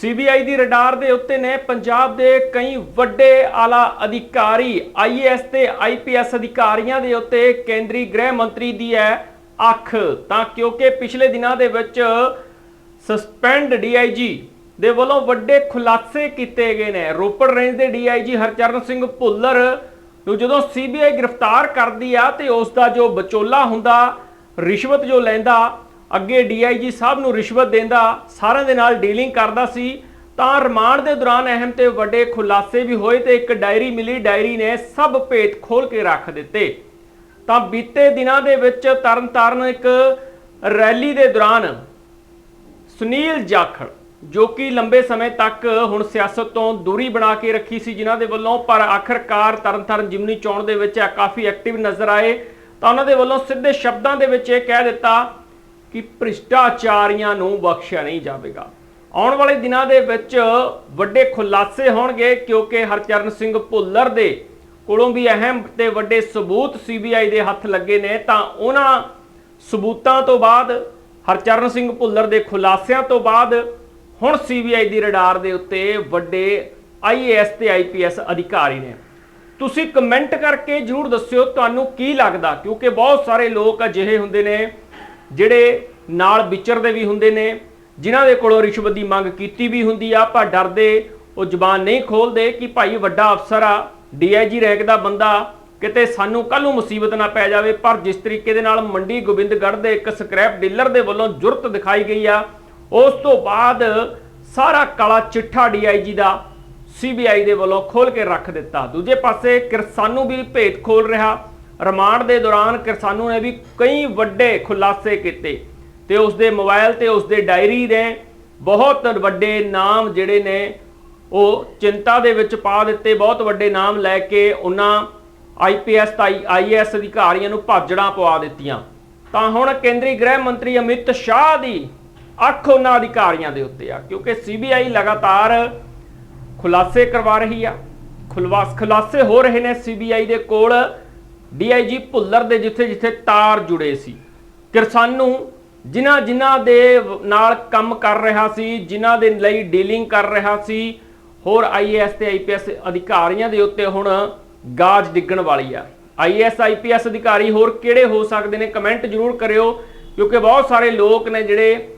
CBI ਦੀ radar ਦੇ ਉੱਤੇ ਨੇ ਪੰਜਾਬ ਦੇ ਕਈ ਵੱਡੇ ਆਲਾ ਅਧਿਕਾਰੀ ਆਈਏਐਸ ਤੇ ਆਈਪੀਐਸ ਅਧਿਕਾਰੀਆਂ ਦੇ ਉੱਤੇ ਕੇਂਦਰੀ ਗ੍ਰਹਿ ਮੰਤਰੀ ਦੀ ਹੈ ਅੱਖ। ਤਾਂ ਕਿਉਂਕਿ ਪਿਛਲੇ ਦਿਨਾਂ ਦੇ ਵਿੱਚ ਸਸਪੈਂਡ ਡੀਆਈਜੀ ਦੇ ਵੱਲੋਂ ਵੱਡੇ ਖੁਲਾਸੇ ਕੀਤੇ ਗਏ ਨੇ। ਰੋਪੜ ਰੇਂਜ ਦੇ ਡੀਆਈਜੀ ਹਰਚਰਨ ਸਿੰਘ ਭੁੱਲਰ ਨੂੰ ਜਦੋਂ ਸੀਬੀਆਈ ਗ੍ਰਿਫਤਾਰ ਕਰਦੀ ਆ ਤੇ ਉਸ ਦਾ ਜੋ ਵਿਚੋਲਾ ਹੁੰਦਾ, ਰਿਸ਼ਵਤ ਜੋ ਲੈਂਦਾ ਅੱਗੇ ਡੀਆਈਜੀ ਸਾਹਿਬ ਨੂੰ ਰਿਸ਼ਵਤ ਦਿੰਦਾ, ਸਾਰਿਆਂ ਦੇ ਨਾਲ ਡੀਲਿੰਗ ਕਰਦਾ ਸੀ। ਤਾਂ ਰਿਮਾਂਡ ਦੇ ਦੌਰਾਨ ਅਹਿਮ ਤੇ ਵੱਡੇ ਖੁਲਾਸੇ ਵੀ ਹੋਏ ਤੇ ਇੱਕ ਡਾਇਰੀ ਮਿਲੀ। ਡਾਇਰੀ ਨੇ ਸਭ ਭੇਤ ਖੋਲ ਕੇ ਰੱਖ ਦਿੱਤੇ। ਤਾਂ ਬੀਤੇ ਦਿਨਾਂ ਦੇ ਵਿੱਚ ਤਰਨਤਾਰਨ ਇੱਕ ਰੈਲੀ ਦੇ ਦੌਰਾਨ ਸੁਨੀਲ ਜਾਖੜ, ਜੋ ਕਿ ਲੰਬੇ ਸਮੇਂ ਤੱਕ ਹੁਣ ਸਿਆਸਤ ਤੋਂ ਦੂਰੀ ਬਣਾ ਕੇ ਰੱਖੀ ਸੀ ਜਿਨ੍ਹਾਂ ਦੇ ਵੱਲੋਂ, ਪਰ ਆਖਰਕਾਰ ਤਰਨਤਾਰਨ ਜਿਮਨੀ ਚੋਣ ਦੇ ਵਿੱਚ ਇਹ ਕਾਫੀ ਐਕਟਿਵ ਨਜ਼ਰ ਆਏ। ਤਾਂ ਉਹਨਾਂ ਦੇ ਵੱਲੋਂ ਸਿੱਧੇ ਸ਼ਬਦਾਂ ਦੇ ਵਿੱਚ ਇਹ ਕਹਿ ਦਿੱਤਾ ਕਿ ਭ੍ਰਿਸ਼ਟਾਚਾਰੀਆਂ ਨੂੰ ਬਖਸ਼ਿਆ ਨਹੀਂ ਜਾਵੇਗਾ। ਆਉਣ ਵਾਲੇ ਦਿਨਾਂ ਦੇ ਵਿੱਚ ਵੱਡੇ ਖੁਲਾਸੇ ਹੋਣਗੇ ਕਿਉਂਕਿ ਹਰਚਰਨ ਸਿੰਘ ਭੁੱਲਰ ਦੇ ਕੋਲੋਂ ਵੀ ਅਹਿਮ ਤੇ ਵੱਡੇ ਸਬੂਤ ਸੀਬੀਆਈ ਦੇ ਹੱਥ ਲੱਗੇ ਨੇ। ਤਾਂ ਉਹਨਾਂ ਸਬੂਤਾਂ ਤੋਂ ਬਾਅਦ, ਹਰਚਰਨ ਸਿੰਘ ਭੁੱਲਰ ਦੇ ਖੁਲਾਸਿਆਂ ਤੋਂ ਬਾਅਦ ਹੁਣ ਸੀਬੀਆਈ ਦੀ ਰਡਾਰ ਦੇ ਉੱਤੇ ਵੱਡੇ ਆਈਏਐਸ ਤੇ ਆਈਪੀਐਸ ਅਧਿਕਾਰੀ ਨੇ। ਤੁਸੀਂ ਕਮੈਂਟ ਕਰਕੇ ਜਰੂਰ ਦੱਸਿਓ, ਤੁਹਾਨੂੰ ਕੀ ਲੱਗਦਾ? ਕਿਉਂਕਿ ਬਹੁਤ ਸਾਰੇ ਲੋਕ ਅਜਿਹੇ ਹੁੰਦੇ ਨੇ ਜਿਹੜੇ ਨਾਲ ਵਿਚਰਦੇ ਵੀ ਹੁੰਦੇ ਨੇ, ਜਿਨ੍ਹਾਂ ਦੇ ਕੋਲੋਂ ਰਿਸ਼ਵਤ ਦੀ ਮੰਗ ਕੀਤੀ ਵੀ ਹੁੰਦੀ ਆ ਪਰ ਡਰਦੇ, ਉਹ ਜ਼ੁਬਾਨ ਨਹੀਂ ਖੋਲਦੇ ਕਿ ਭਾਈ ਵੱਡਾ ਅਫਸਰ ਆ, ਡੀਆਈਜੀ ਰੈਂਕ ਦਾ ਬੰਦਾ, ਕਿਤੇ ਸਾਨੂੰ ਕੱਲ ਨੂੰ ਮੁਸੀਬਤ ਨਾ ਪੈ ਜਾਵੇ, ਪਰ ਜਿਸ ਤਰੀਕੇ ਦੇ ਨਾਲ ਮੰਡੀ ਗੋਬਿੰਦਗੜ੍ਹ ਦੇ ਇੱਕ ਸਕ੍ਰੈਪ ਡੀਲਰ ਦੇ ਵੱਲੋਂ ਜੁਰਤ ਦਿਖਾਈ ਗਈ ਆ, ਉਸ ਤੋਂ ਬਾਅਦ ਸਾਰਾ ਕਾਲਾ ਚਿੱਠਾ ਡੀਆਈਜੀ ਦਾ ਸੀਬੀਆਈ ਦੇ ਵੱਲੋਂ ਖੋਲ ਕੇ ਰੱਖ ਦਿੱਤਾ। ਦੂਜੇ ਪਾਸੇ ਕਿਰਸਾਨੂ ਵੀ ਭੇਤ ਖੋਲ ਰਿਹਾ ਰਿਮਾਂਡ ਦੇ ਦੌਰਾਨ ਕਿਰਸਾਨੂ ਨੇ ਵੀ ਕਈ ਵੱਡੇ ਖੁਲਾਸੇ ਕੀਤੇ ਤੇ ਉਸ ਦੇ ਮੋਬਾਈਲ ਤੇ ਉਸ ਦੇ ਡਾਇਰੀ ਦੇ ਬਹੁਤ ਵੱਡੇ ਨਾਮ ਜਿਹੜੇ ਨੇ, ਉਹ ਚਿੰਤਾ ਦੇ ਵਿੱਚ ਪਾ ਦਿੱਤੇ, ਬਹੁਤ ਵੱਡੇ ਨਾਮ ਲੈ ਕੇ ਉਹਨਾਂ ਆਈਪੀਐਸ ਤਾਂ ਆਈਐਸ ਅਧਿਕਾਰੀਆਂ ਨੂੰ ਭਾਜੜਾਂ ਪਵਾ ਦਿੱਤੀਆਂ। ਤਾਂ ਹੁਣ ਕੇਂਦਰੀ ਗ੍ਰਹਿ ਮੰਤਰੀ ਅਮਿਤ ਸ਼ਾਹ ਦੀ ਅੱਖ ਉਹਨਾਂ ਅਧਿਕਾਰੀਆਂ ਦੇ ਉੱਤੇ ਆ, ਕਿਉਂਕਿ ਸੀਬੀਆਈ ਲਗਾਤਾਰ ਖੁਲਾਸੇ ਕਰਵਾ ਰਹੀ ਆ। ਖੁਲਵਾਸ ਖੁਲਾਸੇ ਹੋ ਰਹੇ ਨੇ ਸੀਬੀਆਈ ਦੇ ਕੋਲ। ਡੀਆਈਜੀ ਭੁੱਲਰ ਦੇ ਜਿੱਥੇ ਜਿੱਥੇ ਤਾਰ ਜੁੜੇ ਸੀ। ਕਿਰਸਾਨੂ ਜਿਨ੍ਹਾਂ ਜਿਨ੍ਹਾਂ ਦੇ ਨਾਲ ਕੰਮ ਕਰ ਰਿਹਾ ਸੀ, ਜਿਨ੍ਹਾਂ ਦੇ ਲਈ ਡੀਲਿੰਗ ਕਰ ਰਿਹਾ ਸੀ, ਹੋਰ ਆਈਏਐਸ ਤੇ ਆਈਪੀਐਸ ਅਧਿਕਾਰੀਆਂ ਦੇ ਉੱਤੇ ਹੁਣ ਗਾਜ ਡਿੱਗਣ ਵਾਲੀ ਆ। ਆਈਏਐਸ ਆਈਪੀਐਸ ਅਧਿਕਾਰੀ ਹੋਰ ਕਿਹੜੇ ਹੋ ਸਕਦੇ ਨੇ ਕਮੈਂਟ ਜਰੂਰ ਕਰਿਓ, ਕਿਉਂਕਿ ਬਹੁਤ ਸਾਰੇ ਲੋਕ ਨੇ ਜਿਹੜੇ,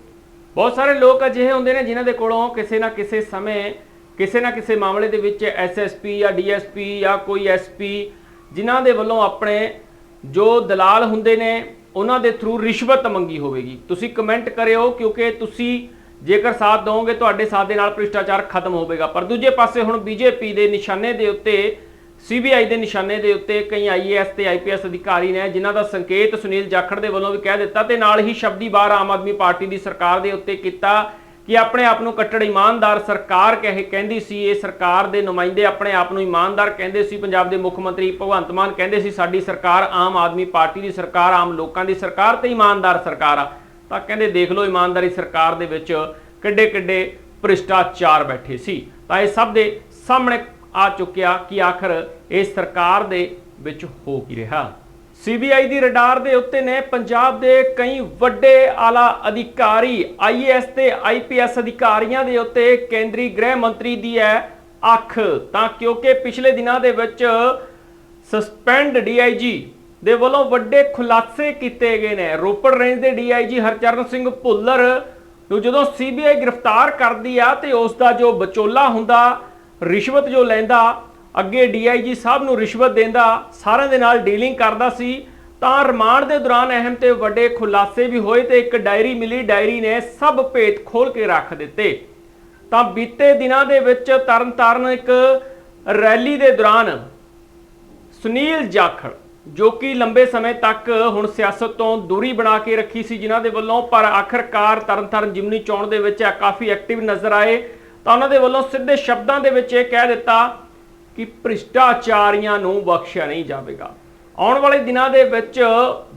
ਬਹੁਤ ਸਾਰੇ ਲੋਕ ਅਜਿਹੇ ਹੁੰਦੇ ਨੇ ਜਿਨ੍ਹਾਂ ਦੇ ਕੋਲੋਂ ਕਿਸੇ ਨਾ ਕਿਸੇ ਸਮੇਂ, ਕਿਸੇ ਨਾ ਕਿਸੇ ਮਾਮਲੇ ਦੇ ਵਿੱਚ ਐਸਐਸਪੀ ਜਾਂ ਡੀਐਸਪੀ ਜਾਂ ਕੋਈ ਐਸਪੀ ਜਿਨ੍ਹਾਂ ਦੇ ਵੱਲੋਂ ਆਪਣੇ ਜੋ ਦਲਾਲ ਹੁੰਦੇ ਨੇ, ਉਹਨਾਂ ਦੇ ਥਰੂ ਰਿਸ਼ਵਤ ਮੰਗੀ ਹੋਵੇਗੀ। ਤੁਸੀਂ ਕਮੈਂਟ ਕਰਿਓ, ਕਿਉਂਕਿ ਤੁਸੀਂ ਜੇਕਰ ਸਾਥ ਦਿਓਗੇ ਤੁਹਾਡੇ ਸਾਥ ਦੇ ਨਾਲ ਭ੍ਰਿਸ਼ਟਾਚਾਰ ਖਤਮ ਹੋਵੇਗਾ। ਪਰ ਦੂਜੇ ਪਾਸੇ ਹੁਣ ਬੀਜੇਪੀ ਦੇ ਨਿਸ਼ਾਨੇ ਦੇ ਉੱਤੇ ਸੀਬੀਆਈ ਦੇ ਨਿਸ਼ਾਨੇ ਦੇ ਉੱਤੇ ਕਈ ਆਈਏਐਸ ਤੇ ਆਈਪੀਐਸ ਅਧਿਕਾਰੀ ਨੇ, ਜਿਨ੍ਹਾਂ ਦਾ ਸੰਕੇਤ ਸੁਨੀਲ ਜਾਖੜ ਦੇ ਵੱਲੋਂ ਵੀ ਕਹਿ ਦਿੱਤਾ ਤੇ ਨਾਲ ਹੀ ਸ਼ਬਦੀ ਵਾਰ ਆਮ ਆਦਮੀ ਪਾਰਟੀ ਦੀ ਸਰਕਾਰ ਦੇ ਉੱਤੇ ਕੀਤਾ ਕਿ ਆਪਣੇ ਆਪ ਨੂੰ ਕੱਟੜ ਇਮਾਨਦਾਰ ਸਰਕਾਰ ਕਹੇ ਕਹਿੰਦੀ ਸੀ, ਇਹ ਸਰਕਾਰ ਦੇ ਨੁਮਾਇੰਦੇ ਆਪਣੇ ਆਪ ਨੂੰ ਇਮਾਨਦਾਰ ਕਹਿੰਦੇ ਸੀ, ਪੰਜਾਬ ਦੇ ਮੁੱਖ ਮੰਤਰੀ ਭਗਵੰਤ ਮਾਨ ਕਹਿੰਦੇ ਸੀ, ਸਾਡੀ ਸਰਕਾਰ ਆਮ ਆਦਮੀ ਪਾਰਟੀ ਦੀ ਸਰਕਾਰ, ਆਮ ਲੋਕਾਂ ਦੀ ਸਰਕਾਰ ਤੇ ਇਮਾਨਦਾਰ ਸਰਕਾਰ ਆ। ਤਾਂ ਕਹਿੰਦੇ, ਦੇਖ ਲਓ ਇਮਾਨਦਾਰੀ ਸਰਕਾਰ ਦੇ ਵਿੱਚ ਕਿੱਡੇ ਕਿੱਡੇ ਭ੍ਰਿਸ਼ਟਾਚਾਰ ਬੈਠੇ ਸੀ। ਤਾਂ ਇਹ ਸਭ ਦੇ ਸਾਹਮਣੇ ਆ ਚੁੱਕਿਆ ਕਿ ਆਖਰ ਇਹ ਸਰਕਾਰ ਦੇ ਵਿੱਚ ਹੋ ਕੀ ਰਿਹਾ। ਸੀਬੀਆਈ ਦੀ ਰਡਾਰ ਦੇ ਉੱਤੇ ਨੇ ਪੰਜਾਬ ਦੇ ਕਈ ਵੱਡੇ ਆਲਾ ਅਧਿਕਾਰੀ ਆਈਏਐਸ ਤੇ ਆਈਪੀਐਸ ਅਧਿਕਾਰੀਆਂ ਦੇ ਉੱਤੇ ਕੇਂਦਰੀ ਗ੍ਰਹਿ ਮੰਤਰੀ ਦੀ ਹੈ ਅੱਖ। ਤਾਂ ਕਿਉਂਕਿ ਪਿਛਲੇ ਦਿਨਾਂ ਦੇ ਵਿੱਚ ਸਸਪੈਂਡ ਡੀਆਈਜੀ ਦੇ ਵੱਲੋਂ ਵੱਡੇ ਖੁਲਾਸੇ ਕੀਤੇ ਗਏ ਨੇ। ਰੋਪੜ ਰੇਂਜ ਦੇ ਡੀਆਈਜੀ ਹਰਚਰਨ ਸਿੰਘ ਭੁੱਲਰ ਨੂੰ ਜਦੋਂ ਸੀਬੀਆਈ ਗ੍ਰਿਫਤਾਰ ਕਰਦੀ ਆ ਤੇ ਉਸ ਦਾ ਜੋ ਵਿਚੋਲਾ ਹੁੰਦਾ, ਰਿਸ਼ਵਤ ਜੋ ਲੈਂਦਾ ਅੱਗੇ ਡੀਆਈਜੀ ਸਾਹਿਬ ਨੂੰ ਰਿਸ਼ਵਤ ਦਿੰਦਾ, ਸਾਰਿਆਂ ਦੇ ਨਾਲ ਡੀਲਿੰਗ ਕਰਦਾ ਸੀ। ਤਾਂ ਰਿਮਾਂਡ ਦੇ ਦੌਰਾਨ ਅਹਿਮ ਤੇ ਵੱਡੇ ਖੁਲਾਸੇ ਵੀ ਹੋਏ ਤੇ ਇੱਕ ਡਾਇਰੀ ਮਿਲੀ, ਡਾਇਰੀ ਨੇ ਸਭ ਭੇਤ ਖੋਲ ਕੇ ਰੱਖ ਦਿੱਤੇ। ਤਾਂ ਬੀਤੇ ਦਿਨਾਂ ਦੇ ਵਿੱਚ ਤਰਨਤਾਰਨ ਇੱਕ ਰੈਲੀ ਦੇ ਦੌਰਾਨ ਸੁਨੀਲ ਜਾਖੜ, ਜੋ ਕਿ ਲੰਬੇ ਸਮੇਂ ਤੱਕ ਹੁਣ ਸਿਆਸਤ ਤੋਂ ਦੂਰੀ ਬਣਾ ਕੇ ਰੱਖੀ ਸੀ ਜਿਨ੍ਹਾਂ ਦੇ ਵੱਲੋਂ, ਪਰ ਆਖਰਕਾਰ ਤਰਨਤਾਰਨ ਜਿਮਨੀ ਚੋਣ ਦੇ ਵਿੱਚ ਇਹ ਕਾਫੀ ਐਕਟਿਵ ਨਜ਼ਰ ਆਏ। ਤਾਂ ਉਹਨਾਂ ਦੇ ਵੱਲੋਂ ਸਿੱਧੇ ਸ਼ਬਦਾਂ ਦੇ ਵਿੱਚ ਇਹ ਕਹਿ ਦਿੱਤਾ ਕਿ ਭ੍ਰਿਸ਼ਟਾਚਾਰੀਆਂ ਨੂੰ ਬਖਸ਼ਿਆ ਨਹੀਂ ਜਾਵੇਗਾ। ਆਉਣ ਵਾਲੇ ਦਿਨਾਂ ਦੇ ਵਿੱਚ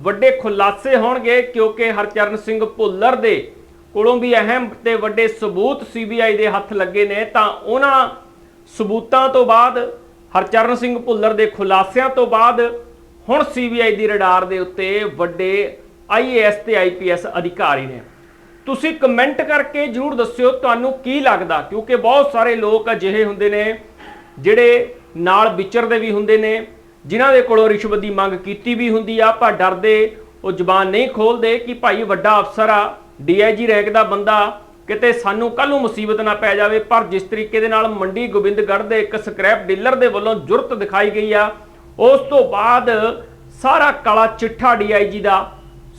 ਵੱਡੇ ਖੁਲਾਸੇ ਹੋਣਗੇ ਕਿਉਂਕਿ ਹਰਚਰਨ ਸਿੰਘ ਭੁੱਲਰ ਦੇ ਕੋਲੋਂ ਵੀ ਅਹਿਮ ਤੇ ਵੱਡੇ ਸਬੂਤ ਸੀਬੀਆਈ ਦੇ ਹੱਥ ਲੱਗੇ ਨੇ। ਤਾਂ ਉਹਨਾਂ ਸਬੂਤਾਂ ਤੋਂ ਬਾਅਦ, ਹਰਚਰਨ ਸਿੰਘ ਭੁੱਲਰ ਦੇ ਖੁਲਾਸਿਆਂ ਤੋਂ ਬਾਅਦ ਹੁਣ ਸੀਬੀਆਈ ਦੀ ਰਡਾਰ ਦੇ ਉੱਤੇ ਵੱਡੇ ਆਈਏਐਸ ਤੇ ਆਈਪੀਐਸ ਅਧਿਕਾਰੀ ਨੇ। ਤੁਸੀਂ ਕਮੈਂਟ ਕਰਕੇ ਜਰੂਰ ਦੱਸਿਓ ਤੁਹਾਨੂੰ ਕੀ ਲੱਗਦਾ, ਕਿਉਂਕਿ ਬਹੁਤ ਸਾਰੇ ਲੋਕ ਅਜਿਹੇ ਹੁੰਦੇ ਨੇ ਜਿਹੜੇ ਨਾਲ ਵਿਚਰਦੇ ਵੀ ਹੁੰਦੇ ਨੇ, ਜਿਨ੍ਹਾਂ ਦੇ ਕੋਲੋਂ ਰਿਸ਼ਵਤ ਦੀ ਮੰਗ ਕੀਤੀ ਵੀ ਹੁੰਦੀ ਆ ਪਰ ਡਰਦੇ, ਉਹ ਜ਼ੁਬਾਨ ਨਹੀਂ ਖੋਲਦੇ ਕਿ ਭਾਈ ਵੱਡਾ ਅਫਸਰ ਆ ਡੀਆਈਜੀ ਰੈਂਕ ਦਾ ਬੰਦਾ, ਕਿਤੇ ਸਾਨੂੰ ਕੱਲ ਨੂੰ ਮੁਸੀਬਤ ਨਾ ਪੈ ਜਾਵੇ, ਪਰ ਜਿਸ ਤਰੀਕੇ ਦੇ ਨਾਲ ਮੰਡੀ ਗੋਬਿੰਦਗੜ੍ਹ ਦੇ ਇੱਕ ਸਕ੍ਰੈਪ ਡੀਲਰ ਦੇ ਵੱਲੋਂ ਜੁਰਤ ਦਿਖਾਈ ਗਈ ਆ, ਉਸ ਤੋਂ ਬਾਅਦ ਸਾਰਾ ਕਾਲਾ ਚਿੱਠਾ ਡੀਆਈਜੀ ਦਾ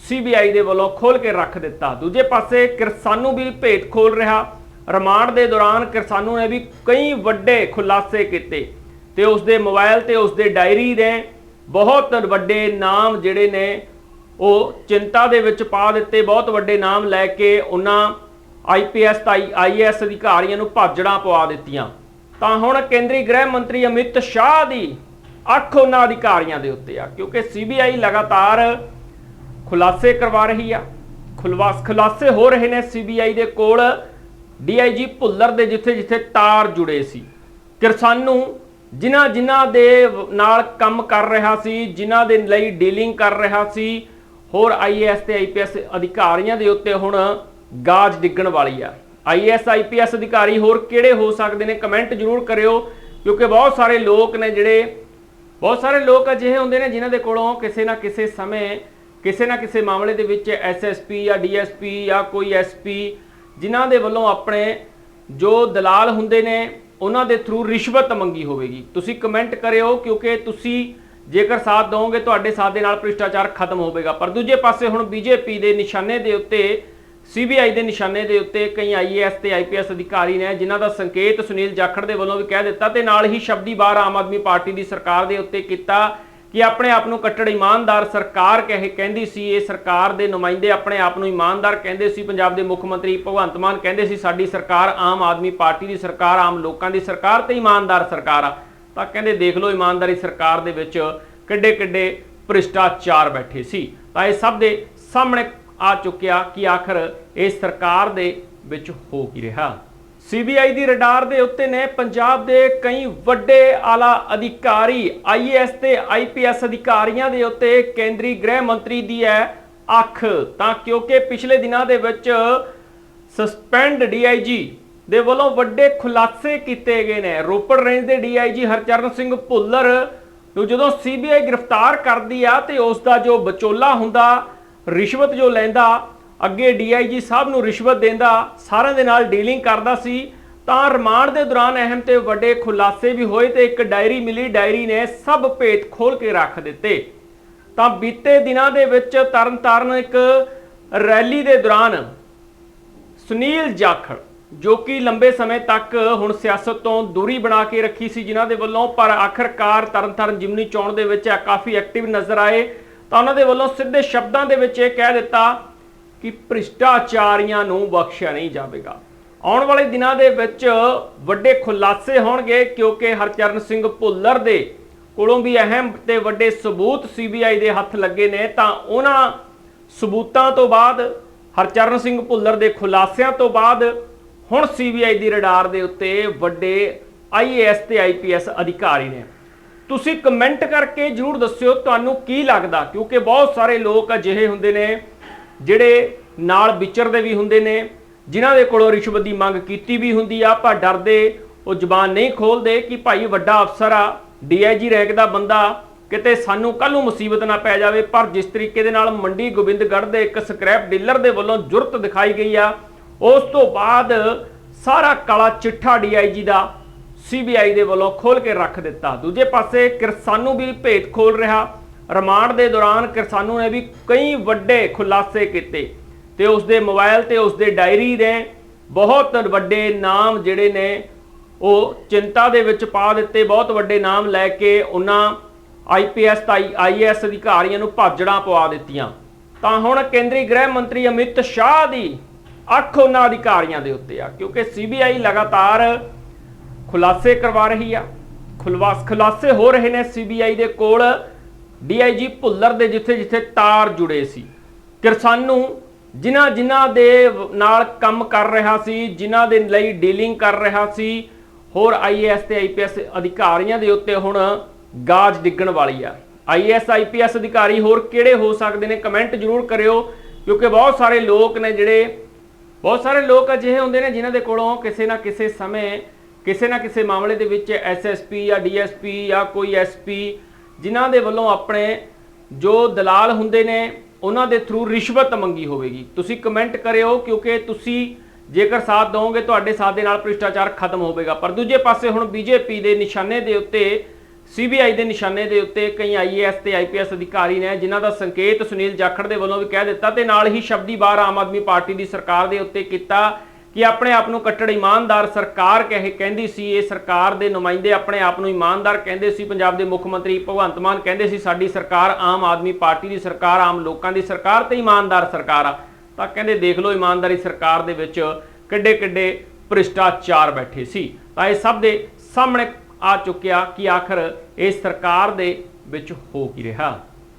ਸੀਬੀਆਈ ਦੇ ਵੱਲੋਂ ਖੋਲ ਕੇ ਰੱਖ ਦਿੱਤਾ। ਦੂਜੇ ਪਾਸੇ ਕਿਰਸਾਨੂ ਵੀ ਭੇਤ ਖੋਲ ਰਿਹਾ ਰਿਮਾਂਡ ਦੇ ਦੌਰਾਨ ਕਿਰਸਾਨੂ ਨੇ ਵੀ ਕਈ ਵੱਡੇ ਖੁਲਾਸੇ ਕੀਤੇ ਤੇ ਉਸ ਦੇ ਮੋਬਾਈਲ ਤੇ ਉਸ ਦੇ ਡਾਇਰੀ ਦੇ ਬਹੁਤ ਵੱਡੇ ਨਾਮ ਜਿਹੜੇ ਨੇ, ਉਹ ਚਿੰਤਾ ਦੇ ਵਿੱਚ ਪਾ ਦਿੱਤੇ, ਬਹੁਤ ਵੱਡੇ ਨਾਮ ਲੈ ਕੇ ਉਹਨਾਂ ਆਈਪੀਐਸ ਤਾਂ ਆਈਐਸ ਅਧਿਕਾਰੀਆਂ ਨੂੰ ਭਾਜੜਾਂ ਪਵਾ ਦਿੱਤੀਆਂ। ਤਾਂ ਹੁਣ ਕੇਂਦਰੀ ਗ੍ਰਹਿ ਮੰਤਰੀ ਅਮਿਤ ਸ਼ਾਹ ਦੀ ਅੱਖ ਉਹਨਾਂ ਅਧਿਕਾਰੀਆਂ ਦੇ ਉੱਤੇ ਆ, ਕਿਉਂਕਿ ਸੀਬੀਆਈ ਲਗਾਤਾਰ ਖੁਲਾਸੇ ਕਰਵਾ ਰਹੀ ਆ। ਖੁਲਵਾਸ ਖੁਲਾਸੇ ਹੋ ਰਹੇ ਨੇ ਸੀਬੀਆਈ ਦੇ ਕੋਲ। ਡੀਆਈਜੀ ਭੁੱਲਰ ਦੇ ਜਿੱਥੇ ਜਿੱਥੇ ਤਾਰ ਜੁੜੇ ਸੀ। ਕਿਰਸਾਨੂ ਜਿਨ੍ਹਾਂ ਜਿਨ੍ਹਾਂ ਦੇ ਨਾਲ ਕੰਮ ਕਰ ਰਿਹਾ ਸੀ, ਜਿਨ੍ਹਾਂ ਦੇ ਲਈ ਡੀਲਿੰਗ ਕਰ ਰਿਹਾ ਸੀ, ਹੋਰ ਆਈਏਐਸ ਤੇ ਆਈਪੀਐਸ ਅਧਿਕਾਰੀਆਂ ਦੇ ਉੱਤੇ ਹੁਣ ਗਾਜ ਡਿੱਗਣ ਵਾਲੀ ਆ। ਆਈਏਐਸ ਆਈਪੀਐਸ ਅਧਿਕਾਰੀ ਹੋਰ ਕਿਹੜੇ ਹੋ ਸਕਦੇ ਨੇ ਕਮੈਂਟ ਜ਼ਰੂਰ ਕਰਿਓ, ਕਿਉਂਕਿ ਬਹੁਤ ਸਾਰੇ ਲੋਕ ਨੇ ਜਿਹੜੇ, ਬਹੁਤ ਸਾਰੇ ਲੋਕ ਅਜਿਹੇ ਹੁੰਦੇ ਨੇ ਜਿਨ੍ਹਾਂ ਦੇ ਕੋਲੋਂ ਕਿਸੇ ਨਾ ਕਿਸੇ ਸਮੇਂ, ਕਿਸੇ ਨਾ ਕਿਸੇ ਮਾਮਲੇ ਦੇ ਵਿੱਚ ਐਸਐਸਪੀ ਜਾਂ ਡੀਐਸਪੀ ਜਾਂ ਕੋਈ ਐਸਪੀ ਜਿਨ੍ਹਾਂ ਦੇ ਵੱਲੋਂ ਆਪਣੇ ਜੋ ਦਲਾਲ ਹੁੰਦੇ ਨੇ, ਉਹਨਾਂ ਦੇ ਥਰੂ ਰਿਸ਼ਵਤ ਮੰਗੀ ਹੋਵੇਗੀ। ਤੁਸੀਂ ਕਮੈਂਟ ਕਰਿਓ, ਕਿਉਂਕਿ ਤੁਸੀਂ ਜੇਕਰ ਸਾਥ ਦਿਓਗੇ ਤੁਹਾਡੇ ਸਾਥ ਦੇ ਨਾਲ ਭ੍ਰਿਸ਼ਟਾਚਾਰ ਖਤਮ ਹੋਵੇਗਾ। ਪਰ ਦੂਜੇ ਪਾਸੇ ਹੁਣ ਬੀਜੇਪੀ ਦੇ ਨਿਸ਼ਾਨੇ ਦੇ ਉੱਤੇ ਸੀਬੀਆਈ ਦੇ ਨਿਸ਼ਾਨੇ ਦੇ ਉੱਤੇ ਕਈ ਆਈਏਐਸ ਤੇ ਆਈਪੀਐਸ ਅਧਿਕਾਰੀ ਨੇ, ਜਿਨ੍ਹਾਂ ਦਾ ਸੰਕੇਤ ਸੁਨੀਲ ਜਾਖੜ ਦੇ ਵੱਲੋਂ ਵੀ ਕਹਿ ਦਿੱਤਾ ਤੇ ਨਾਲ ਹੀ ਸ਼ਬਦੀ ਵਾਰ ਆਮ ਆਦਮੀ ਪਾਰਟੀ ਦੀ ਸਰਕਾਰ ਦੇ ਉੱਤੇ ਕੀਤਾ ਕਿ ਆਪਣੇ ਆਪ ਨੂੰ ਕੱਟੜ ਇਮਾਨਦਾਰ ਸਰਕਾਰ ਕਹੇ ਕਹਿੰਦੀ ਸੀ, ਇਹ ਸਰਕਾਰ ਦੇ ਨੁਮਾਇੰਦੇ ਆਪਣੇ ਆਪ ਨੂੰ ਇਮਾਨਦਾਰ ਕਹਿੰਦੇ ਸੀ, ਪੰਜਾਬ ਦੇ ਮੁੱਖ ਮੰਤਰੀ ਭਗਵੰਤ ਮਾਨ ਕਹਿੰਦੇ ਸੀ, ਸਾਡੀ ਸਰਕਾਰ ਆਮ ਆਦਮੀ ਪਾਰਟੀ ਦੀ ਸਰਕਾਰ, ਆਮ ਲੋਕਾਂ ਦੀ ਸਰਕਾਰ ਤੇ ਇਮਾਨਦਾਰ ਸਰਕਾਰ ਆ। ਤਾਂ ਕਹਿੰਦੇ, ਦੇਖ ਲਓ ਇਮਾਨਦਾਰੀ ਸਰਕਾਰ ਦੇ ਵਿੱਚ ਕਿੱਡੇ ਕਿੱਡੇ ਭ੍ਰਿਸ਼ਟਾਚਾਰ ਬੈਠੇ ਸੀ। ਤਾਂ ਇਹ ਸਭ ਦੇ ਸਾਹਮਣੇ ਆ ਚੁੱਕਿਆ ਕਿ ਆਖਰ ਇਹ ਸਰਕਾਰ ਦੇ ਵਿੱਚ ਹੋ ਕੀ ਰਿਹਾ। ਸੀਬੀਆਈ ਦੀ ਰਡਾਰ ਦੇ ਉੱਤੇ ਨੇ ਪੰਜਾਬ ਦੇ ਕਈ ਵੱਡੇ ਆਲਾ ਅਧਿਕਾਰੀ ਆਈਏਐਸ ਤੇ ਆਈਪੀਐਸ ਅਧਿਕਾਰੀਆਂ ਦੇ ਉੱਤੇ ਕੇਂਦਰੀ ਗ੍ਰਹਿ ਮੰਤਰੀ ਦੀ ਹੈ ਅੱਖ। ਤਾਂ ਕਿਉਂਕਿ ਪਿਛਲੇ ਦਿਨਾਂ ਦੇ ਵਿੱਚ ਸਸਪੈਂਡ ਡੀਆਈਜੀ ਦੇ ਵੱਲੋਂ ਵੱਡੇ ਖੁਲਾਸੇ ਕੀਤੇ ਗਏ ਨੇ। ਰੋਪੜ ਰੇਂਜ ਦੇ ਡੀਆਈਜੀ ਹਰਚਰਨ ਸਿੰਘ ਭੁੱਲਰ ਨੂੰ ਜਦੋਂ ਸੀਬੀਆਈ ਗ੍ਰਿਫਤਾਰ ਕਰਦੀ ਆ ਤੇ ਉਸ ਦਾ ਜੋ ਵਿਚੋਲਾ ਹੁੰਦਾ, ਰਿਸ਼ਵਤ ਜੋ ਲੈਂਦਾ ਅੱਗੇ ਡੀਆਈਜੀ ਸਾਹਿਬ ਨੂੰ ਰਿਸ਼ਵਤ ਦਿੰਦਾ, ਸਾਰਿਆਂ ਦੇ ਨਾਲ ਡੀਲਿੰਗ ਕਰਦਾ ਸੀ। ਤਾਂ ਰਿਮਾਂਡ ਦੇ ਦੌਰਾਨ ਅਹਿਮ ਤੇ ਵੱਡੇ ਖੁਲਾਸੇ ਵੀ ਹੋਏ ਤੇ ਇੱਕ ਡਾਇਰੀ ਮਿਲੀ, ਡਾਇਰੀ ਨੇ ਸਭ ਭੇਤ ਖੋਲ ਕੇ ਰੱਖ ਦਿੱਤੇ। ਤਾਂ ਬੀਤੇ ਦਿਨਾਂ ਦੇ ਵਿੱਚ ਤਰਨਤਾਰਨ ਇੱਕ ਰੈਲੀ ਦੇ ਦੌਰਾਨ ਸੁਨੀਲ ਜਾਖੜ, ਜੋ ਕਿ ਲੰਬੇ ਸਮੇਂ ਤੱਕ ਹੁਣ ਸਿਆਸਤ ਤੋਂ ਦੂਰੀ ਬਣਾ ਕੇ ਰੱਖੀ ਸੀ ਜਿਨ੍ਹਾਂ ਦੇ ਵੱਲੋਂ, ਪਰ ਆਖਰਕਾਰ ਤਰਨਤਾਰਨ ਜਿਮਨੀ ਚੋਣ ਦੇ ਵਿੱਚ ਇਹ ਕਾਫੀ ਐਕਟਿਵ ਨਜ਼ਰ ਆਏ। ਤਾਂ ਉਹਨਾਂ ਦੇ ਵੱਲੋਂ ਸਿੱਧੇ ਸ਼ਬਦਾਂ ਦੇ ਵਿੱਚ ਇਹ ਕਹਿ ਦਿੱਤਾ ਕਿ ਭ੍ਰਿਸ਼ਟਾਚਾਰੀਆਂ ਨੂੰ ਬਖਸ਼ਿਆ ਨਹੀਂ ਜਾਵੇਗਾ। ਆਉਣ ਵਾਲੇ ਦਿਨਾਂ ਦੇ ਵਿੱਚ ਵੱਡੇ ਖੁਲਾਸੇ ਹੋਣਗੇ ਕਿਉਂਕਿ ਹਰਚਰਨ ਸਿੰਘ ਭੁੱਲਰ ਦੇ ਕੋਲੋਂ ਵੀ ਅਹਿਮ ਤੇ ਵੱਡੇ ਸਬੂਤ ਸੀਬੀਆਈ ਦੇ ਹੱਥ ਲੱਗੇ ਨੇ। ਤਾਂ ਉਹਨਾਂ ਸਬੂਤਾਂ ਤੋਂ ਬਾਅਦ, ਹਰਚਰਨ ਸਿੰਘ ਭੁੱਲਰ ਦੇ ਖੁਲਾਸਿਆਂ ਤੋਂ ਬਾਅਦ ਹੁਣ ਸੀਬੀਆਈ ਦੀ ਰਡਾਰ ਦੇ ਉੱਤੇ ਵੱਡੇ ਆਈਏਐਸ ਤੇ ਆਈਪੀਐਸ ਅਧਿਕਾਰੀ ਨੇ। ਤੁਸੀਂ ਕਮੈਂਟ ਕਰਕੇ ਜਰੂਰ ਦੱਸਿਓ, ਤੁਹਾਨੂੰ ਕੀ ਲੱਗਦਾ? ਕਿਉਂਕਿ ਬਹੁਤ ਸਾਰੇ ਲੋਕ ਅਜਿਹੇ ਹੁੰਦੇ ਨੇ ਜਿਹੜੇ ਨਾਲ ਵਿਚਰਦੇ ਵੀ ਹੁੰਦੇ ਨੇ, ਜਿਨ੍ਹਾਂ ਦੇ ਕੋਲੋਂ ਰਿਸ਼ਵਤ ਦੀ ਮੰਗ ਕੀਤੀ ਵੀ ਹੁੰਦੀ ਆ ਪਰ ਡਰਦੇ, ਉਹ ਜ਼ੁਬਾਨ ਨਹੀਂ ਖੋਲਦੇ ਕਿ ਭਾਈ ਵੱਡਾ ਅਫਸਰ ਆ ਡੀਆਈਜੀ ਰੈਂਕ ਦਾ ਬੰਦਾ, ਕਿਤੇ ਸਾਨੂੰ ਕੱਲ ਨੂੰ ਮੁਸੀਬਤ ਨਾ ਪੈ ਜਾਵੇ, ਪਰ ਜਿਸ ਤਰੀਕੇ ਦੇ ਨਾਲ ਮੰਡੀ ਗੋਬਿੰਦਗੜ੍ਹ ਦੇ ਇੱਕ ਸਕ੍ਰੈਪ ਡੀਲਰ ਦੇ ਵੱਲੋਂ ਜੁਰਤ ਦਿਖਾਈ ਗਈ ਆ, ਉਸ ਤੋਂ ਬਾਅਦ ਸਾਰਾ ਕਾਲਾ ਚਿੱਠਾ ਡੀਆਈਜੀ ਦਾ ਸੀਬੀਆਈ ਦੇ ਵੱਲੋਂ ਖੋਲ ਕੇ ਰੱਖ ਦਿੱਤਾ। ਦੂਜੇ ਪਾਸੇ ਕਿਰਸਾਨੂ ਵੀ ਭੇਤ ਖੋਲ ਰਿਹਾ ਰਿਮਾਂਡ ਦੇ ਦੌਰਾਨ ਕਿਰਸਾਨੂ ਨੇ ਵੀ ਕਈ ਵੱਡੇ ਖੁਲਾਸੇ ਕੀਤੇ ਤੇ ਉਸ ਦੇ ਮੋਬਾਈਲ ਤੇ ਉਸ ਦੇ ਡਾਇਰੀ ਦੇ ਬਹੁਤ ਵੱਡੇ ਨਾਮ ਜਿਹੜੇ ਨੇ ਉਹ ਚਿੰਤਾ ਦੇ ਵਿੱਚ ਪਾ ਦਿੱਤੇ, ਬਹੁਤ ਵੱਡੇ ਨਾਮ ਲੈ ਕੇ ਉਹਨਾਂ ਆਈਪੀਐਸ ਤਾਂ ਆਈਐਸ ਅਧਿਕਾਰੀਆਂ ਨੂੰ ਭਾਜੜਾਂ ਪਵਾ ਦਿੱਤੀਆਂ। ਤਾਂ ਹੁਣ ਕੇਂਦਰੀ ਗ੍ਰਹਿ ਮੰਤਰੀ ਅਮਿਤ ਸ਼ਾਹ ਦੀ ਅੱਖ ਉਹਨਾਂ ਅਧਿਕਾਰੀਆਂ ਦੇ ਉੱਤੇ ਆ, ਕਿਉਂਕਿ ਸੀਬੀਆਈ ਲਗਾਤਾਰ ਖੁਲਾਸੇ ਕਰਵਾ ਰਹੀ ਆ ਖੁਲਵਾਸ ਖੁਲਾਸੇ ਹੋ ਰਹੇ ਨੇ ਸੀਬੀਆਈ ਦੇ ਕੋਲ। ਡੀਆਈਜੀ ਭੁੱਲਰ ਦੇ ਜਿੱਥੇ ਜਿੱਥੇ ਤਾਰ ਜੁੜੇ ਸੀ। ਕਿਰਸਾਨੂ ਜਿਨ੍ਹਾਂ ਜਿਨ੍ਹਾਂ ਦੇ ਨਾਲ ਕੰਮ ਕਰ ਰਿਹਾ ਸੀ, ਜਿਨ੍ਹਾਂ ਦੇ ਲਈ ਡੀਲਿੰਗ ਕਰ ਰਿਹਾ ਸੀ, ਹੋਰ ਆਈਏਐਸ ਤੇ ਆਈਪੀਐਸ ਅਧਿਕਾਰੀਆਂ ਦੇ ਉੱਤੇ ਹੁਣ ਗਾਜ ਡਿੱਗਣ ਵਾਲੀ ਆ। ਆਈਏਐਸ ਆਈਪੀਐਸ ਅਧਿਕਾਰੀ ਹੋਰ ਕਿਹੜੇ ਹੋ ਸਕਦੇ ਨੇ ਕਮੈਂਟ ਜ਼ਰੂਰ ਕਰਿਓ, ਕਿਉਂਕਿ ਬਹੁਤ ਸਾਰੇ ਲੋਕ ਨੇ ਜਿਹੜੇ, ਬਹੁਤ ਸਾਰੇ ਲੋਕ ਅਜਿਹੇ ਹੁੰਦੇ ਨੇ ਜਿਨ੍ਹਾਂ ਦੇ ਕੋਲੋਂ ਕਿਸੇ ਨਾ ਕਿਸੇ ਸਮੇਂ, ਕਿਸੇ ਨਾ ਕਿਸੇ ਮਾਮਲੇ ਦੇ ਵਿੱਚ ਐਸਐਸਪੀ ਜਾਂ ਡੀਐਸਪੀ ਜਾਂ ਕੋਈ ਐਸਪੀ ਜਿਨ੍ਹਾਂ ਦੇ ਵੱਲੋਂ ਆਪਣੇ ਜੋ ਦਲਾਲ ਹੁੰਦੇ ਨੇ, ਉਹਨਾਂ ਦੇ ਥਰੂ ਰਿਸ਼ਵਤ ਮੰਗੀ ਹੋਵੇਗੀ। ਤੁਸੀਂ ਕਮੈਂਟ ਕਰਿਓ, ਕਿਉਂਕਿ ਤੁਸੀਂ ਜੇਕਰ ਸਾਥ ਦਿਓਗੇ ਤੁਹਾਡੇ ਸਾਥ ਦੇ ਨਾਲ ਭ੍ਰਿਸ਼ਟਾਚਾਰ ਖਤਮ ਹੋਵੇਗਾ। ਪਰ ਦੂਜੇ ਪਾਸੇ ਹੁਣ ਬੀਜੇਪੀ ਦੇ ਨਿਸ਼ਾਨੇ ਦੇ ਉੱਤੇ ਸੀਬੀਆਈ ਦੇ ਨਿਸ਼ਾਨੇ ਦੇ ਉੱਤੇ ਕਈ ਆਈਏਐਸ ਤੇ ਆਈਪੀਐਸ ਅਧਿਕਾਰੀ ਨੇ, ਜਿਨ੍ਹਾਂ ਦਾ ਸੰਕੇਤ ਸੁਨੀਲ ਜਾਖੜ ਦੇ ਵੱਲੋਂ ਵੀ ਕਹਿ ਦਿੱਤਾ ਤੇ ਨਾਲ ਹੀ ਸ਼ਬਦੀ ਵਾਰ ਆਮ ਆਦਮੀ ਪਾਰਟੀ ਦੀ ਸਰਕਾਰ ਦੇ ਉੱਤੇ ਕੀਤਾ ਕਿ ਆਪਣੇ ਆਪ ਨੂੰ ਕੱਟੜ ਇਮਾਨਦਾਰ ਸਰਕਾਰ ਕਹੇ ਕਹਿੰਦੀ ਸੀ, ਇਹ ਸਰਕਾਰ ਦੇ ਨੁਮਾਇੰਦੇ ਆਪਣੇ ਆਪ ਨੂੰ ਇਮਾਨਦਾਰ ਕਹਿੰਦੇ ਸੀ, ਪੰਜਾਬ ਦੇ ਮੁੱਖ ਮੰਤਰੀ ਭਗਵੰਤ ਮਾਨ ਕਹਿੰਦੇ ਸੀ, ਸਾਡੀ ਸਰਕਾਰ ਆਮ ਆਦਮੀ ਪਾਰਟੀ ਦੀ ਸਰਕਾਰ, ਆਮ ਲੋਕਾਂ ਦੀ ਸਰਕਾਰ ਤੇ ਇਮਾਨਦਾਰ ਸਰਕਾਰ ਆ। ਤਾਂ ਕਹਿੰਦੇ, ਦੇਖ ਲਓ ਇਮਾਨਦਾਰੀ ਸਰਕਾਰ ਦੇ ਵਿੱਚ ਕਿੱਡੇ ਕਿੱਡੇ ਭ੍ਰਿਸ਼ਟਾਚਾਰ ਬੈਠੇ ਸੀ। ਤਾਂ ਇਹ ਸਭ ਦੇ ਸਾਹਮਣੇ ਆ ਚੁੱਕਿਆ ਕਿ ਆਖਰ ਇਹ ਸਰਕਾਰ ਦੇ ਵਿੱਚ ਹੋ ਕੀ ਰਿਹਾ।